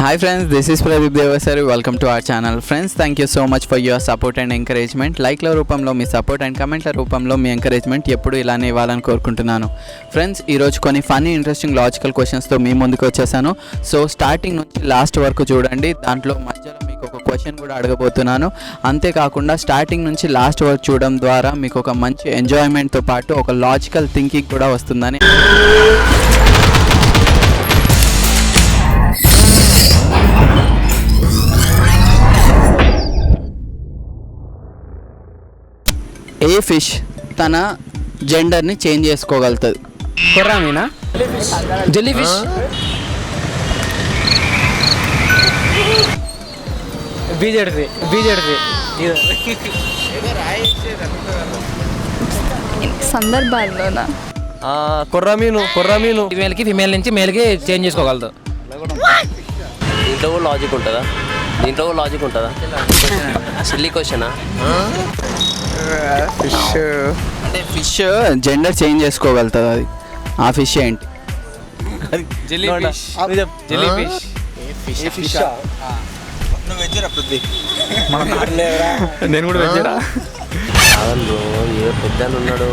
Hi friends this is Pradeep Devasari welcome to our channel friends thank you so much for your support and encouragement లైక్ల రూపంలో మీ support and కమెంట్ల రూపంలో మీ encouragement ఎప్పుడు ఇలానే ఇవ్వాలని కోరుకుంటున్నాను. Friends ఈరోజు కొన్ని ఫన్నీ ఇంట్రెస్టింగ్ లాజికల్ క్వశ్చన్స్తో మీ ముందుకు వచ్చేసాను. సో స్టార్టింగ్ నుంచి లాస్ట్ వరకు చూడండి. దాంట్లో మధ్యలో మీకు ఒక క్వశ్చన్ కూడా అడగబోతున్నాను. అంతేకాకుండా స్టార్టింగ్ నుంచి లాస్ట్ వరకు చూడడం ద్వారా మీకు ఒక మంచి ఎంజాయ్మెంట్తో పాటు ఒక లాజికల్ థింకింగ్ కూడా వస్తుందని ఏ ఫిష్ తన జెండర్ని చేంజ్ చేసుకోగలుగుతుంది? కొర్రా మీనా జెల్లీ ఫిష్ బీజెడ్ది బీజెడ్ది సందర్భాల్లోనా కొర్రా మీను కొర్రా మీను ఫీమేల్కి ఫీమేల్ నుంచి మేల్కి చేంజ్ చేసుకోగలదు. లాజిక్ ఉంటుందా? దీంట్లో లాజిక్ ఉంటుందా? సిల్లీ క్వశ్చనా అంటే ఫిష్ జెండర్ చేంజ్ చేసుకోగలుగుతుంది అది. ఆ ఫిష్ ఏంటి? జెల్లీ ఫిష్ జెల్లీ ఫిష్ నేను కూడా వెజ్జరా కాదు ఏ పెద్ద ఉన్నాడు?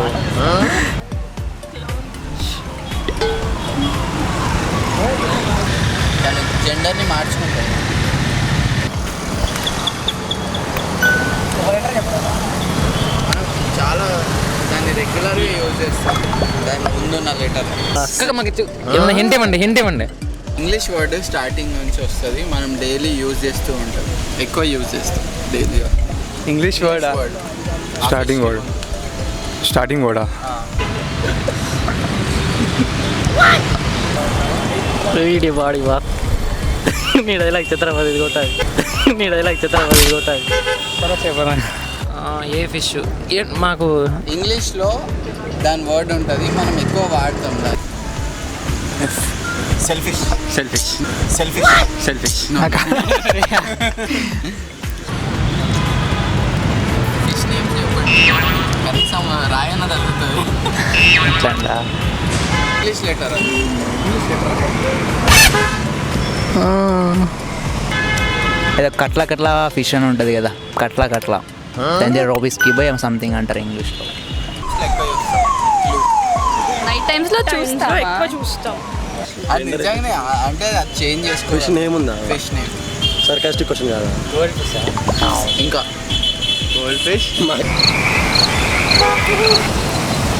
జెండర్ని మార్చుకుంటాయి చాలా దాన్ని రెగ్యులర్గా యూజ్ చేస్తాం. దాని ముందున్న లెటర్ అక్క మాకు చూ- ఏమన్నా హింట్ ఇవ్వండి హింట్ ఇవ్వండి. ఇంగ్లీష్ వర్డ్ స్టార్టింగ్ నుంచి వస్తుంది మనం డైలీ యూజ్ చేస్తూ ఉంటాం. ఎక్కువ యూజ్ చేస్తాం డైలీగా English word word starting word starting వర్డా వీడి వాడి వా నీ డైలాగ్ చిత్రపతి కొట్టాలి నీ డైలాగ్ చిత్రపతి కొట్టాలి ఏ ఫిష్? ఏ మాకు ఇంగ్లీష్లో దాని వర్డ్ ఉంటుంది మనం ఎక్కువ వాడతాం దాన్ని. Selfish selfish selfish fish name చెప్పండి. కనీసం రాయన తగ్గుతుంది. ఇంగ్లీష్ లెటర్ ఏదో కట్ల కట్ల ఫిష్ అని ఉంటుంది కదా. కట్ల కట్ల. దాని రోబీస్కి బై సంథింగ్ అంటారు ఇంగ్లీష్లో నైట్ టైమ్స్లో చూస్తావా? ఎక్కువ చూస్తాం. అది నిజంగానే ఆ- అంటే అది చేంజ్ చేసుకో ఫిష్ నేమ్ ఉందా? ఫిష్ నేమ్ సర్కాస్టిక్ క్వశ్చన్ కాదా? ఇంకా. గోల్డ్ ఫిష్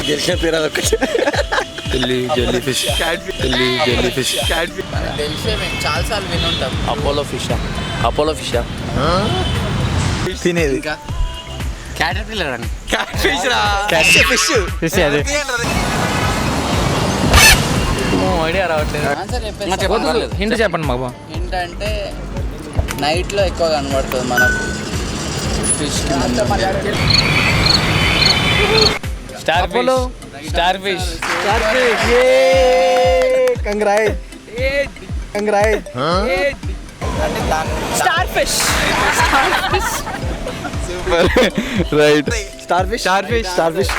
గెలిచిన పేరు అదొకటి Delhi jelly fish Delhi jelly fish మనకు తెలిసే మేము చాలాసార్లు వినుంటాం. అపోలో ఫిషా? అపోలో ఫిషా తినేది. ఇంకా క్యాటర్పిల్లర్ అని ఫిష్ అది. ఐడియా రావట్లేదు. ఆన్సర్ చెప్పండి. చెప్పేసి హింట్ చెప్పండి మాకు. ఏంటంటే నైట్లో ఎక్కువ కనబడుతుంది మనకు. Fish star Apollo star fish. Star fish. Right star fish star fish star fish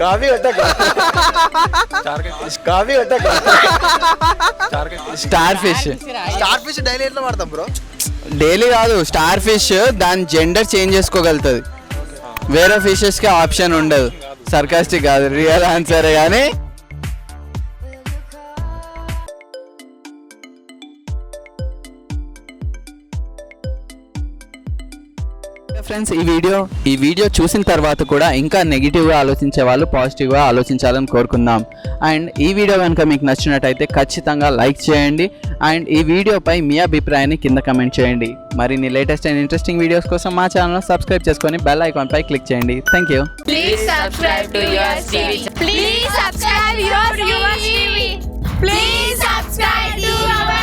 coffee coffee star fish star fish daily ఎట్లా వాడతాం బ్రో డైలీ కాదు స్టార్ ఫిష్ దాని జెండర్ చేంజ్ చేసుకోగలుగుతుంది. వేరే ఫిషెస్కి ఆప్షన్ ఉండదు. సర్కాస్టిక్ కాదు రియల్ ఆన్సరే కానీ ఫ్రెండ్స్ ఈ వీడియో ఈ వీడియో చూసిన తర్వాత కూడా ఇంకా నెగిటివ్గా ఆలోచించే వాళ్ళు పాజిటివ్గా ఆలోచించాలని కోరుకుందాం. అండ్ ఈ వీడియో కనుక మీకు నచ్చినట్టయితే ఖచ్చితంగా లైక్ చేయండి. అండ్ ఈ వీడియోపై మీ అభిప్రాయాన్ని కింద కమెంట్ చేయండి. మరిన్ని లేటెస్ట్ అండ్ ఇంట్రెస్టింగ్ వీడియోస్ కోసం మా ఛానల్ సబ్స్క్రైబ్ చేసుకొని బెల్ ఐకాన్పై క్లిక్ చేయండి. Thank you please subscribe to your TV please subscribe your TV please subscribe to our TV